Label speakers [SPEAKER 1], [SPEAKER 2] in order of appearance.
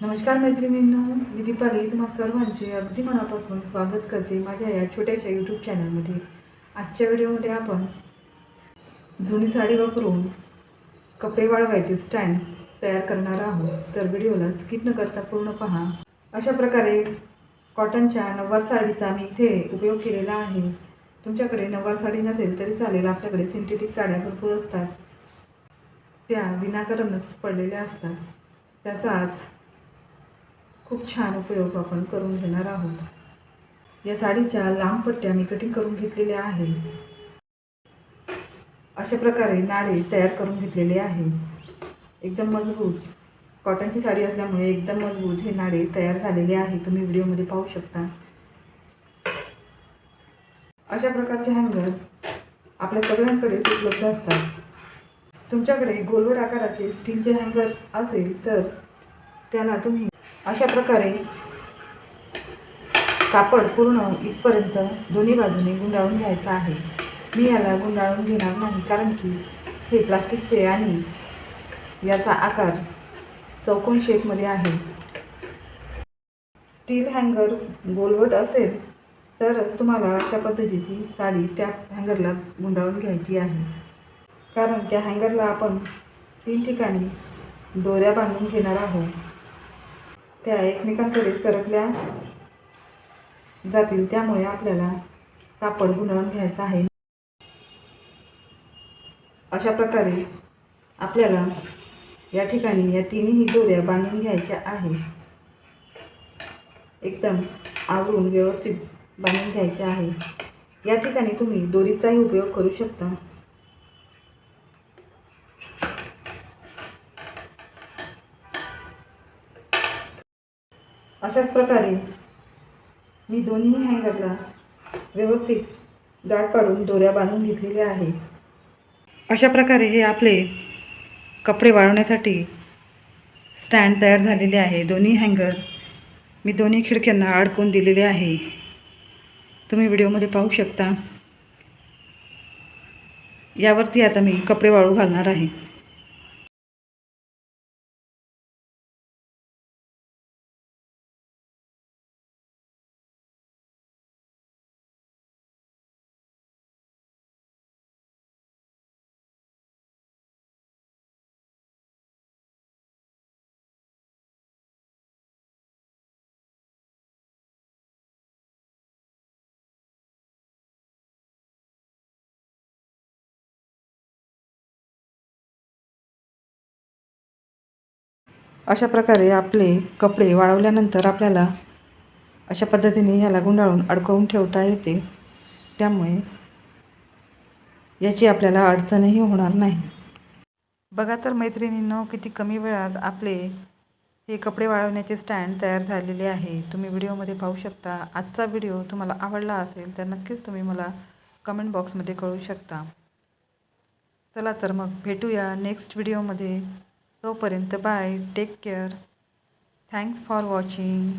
[SPEAKER 1] नमस्कार मैत्रिणींनो मी दीपाली. तुम्हा सर्वांचे अगदी मनापासून स्वागत करते माझ्या या छोट्याशा यूट्यूब चॅनलमध्ये आजच्या व्हिडिओमध्ये आपण जुनी साडी वापरून कपडे वाळवायचे स्टँड तयार करणार आहोत. तर व्हिडिओला स्किप न करता पूर्ण पहा. अशा प्रकारे कॉटनच्या नववार साडीचा मी इथे उपयोग केलेला आहे. तुमच्याकडे नववार साडी नसेल तरी चालेल. आपल्याकडे सिंथेटिक साड्या भरपूर असतात. त्या विनाकारणच पडलेल्या असतात. त्याचा आज खूप छान उपयोग आपण करून घेणार आहोत. या साडीच्या लांब पट्ट्या मी कटिंग करून घेतलेल्या आहे अशा प्रकारे नाळे तयार करून घेतलेले आहे एकदम मजबूत. कॉटनची साडी असल्यामुळे एकदम मजबूत हे नाळे तयार झालेले आहे तुम्ही व्हिडिओमध्ये पाहू शकता. अशा प्रकारचे हँगर आपल्या सगळ्यांकडेच उपलब्ध असतात. तुमच्याकडे गोलवड आकाराचे स्टीलचे हँगर असेल तर त्याला तुम्ही अशा प्रकारे कापड पूर्ण इथपर्यंत दोन्ही बाजूने गुंडाळून घ्यायचं आहे. मी याला गुंडाळून घेणार नाही कारण की हे प्लास्टिकचे आणि याचा आकार चौकोन शेपमध्ये आहे. स्टील हँगर गोलवट असेल तरच तुम्हाला अशा पद्धतीची साडी त्या हँगरला गुंडाळून घ्यायची आहे. कारण त्या हँगरला आपण तीन ठिकाणी दोऱ्या बांधून घेणार आहोत. त्या एकमेकांकडे सरकल्या जातील त्यामुळे आपल्याला कापड गुंडाळून घ्यायचं आहे. अशा प्रकारे आपल्याला या ठिकाणी या तिन्ही दोऱ्या बांधून घ्यायच्या आहे. एकदम आवरून व्यवस्थित बांधून घ्यायच्या आहे. या ठिकाणी तुम्ही दोरीचाही उपयोग करू शकता. अशाच प्रकारे मी दोन्ही हँगरला व्यवस्थित दाट पाडून दोऱ्या बांधून घेतलेल्या आहे अशा प्रकारे हे आपले कपडे वाळवण्यासाठी स्टँड तयार झालेले आहे. दोन्ही हँगर मी दोन्ही खिडक्यांना अडकून दिलेले आहे. तुम्ही व्हिडिओमध्ये पाहू शकता. यावरती आता मी कपडे वाळू घालणार आहे. अशा प्रकारे आपले कपडे वाळवल्यानंतर आपल्याला अशा पद्धतीने ह्याला गुंडाळून अडकवून ठेवता येते. त्यामुळे याची आपल्याला अडचणही होणार नाही. बघा तर मैत्रिणींनो किती कमी वेळात आपले हे कपडे वाळवण्याचे स्टँड तयार झालेले आहे. तुम्ही व्हिडिओमध्ये पाहू शकता. आजचा व्हिडिओ तुम्हाला आवडला असेल तर नक्कीच तुम्ही मला कमेंट बॉक्समध्ये कळू शकता. चला तर मग भेटूया नेक्स्ट व्हिडिओमध्ये. तोपर्यंत bye take care thanks for watching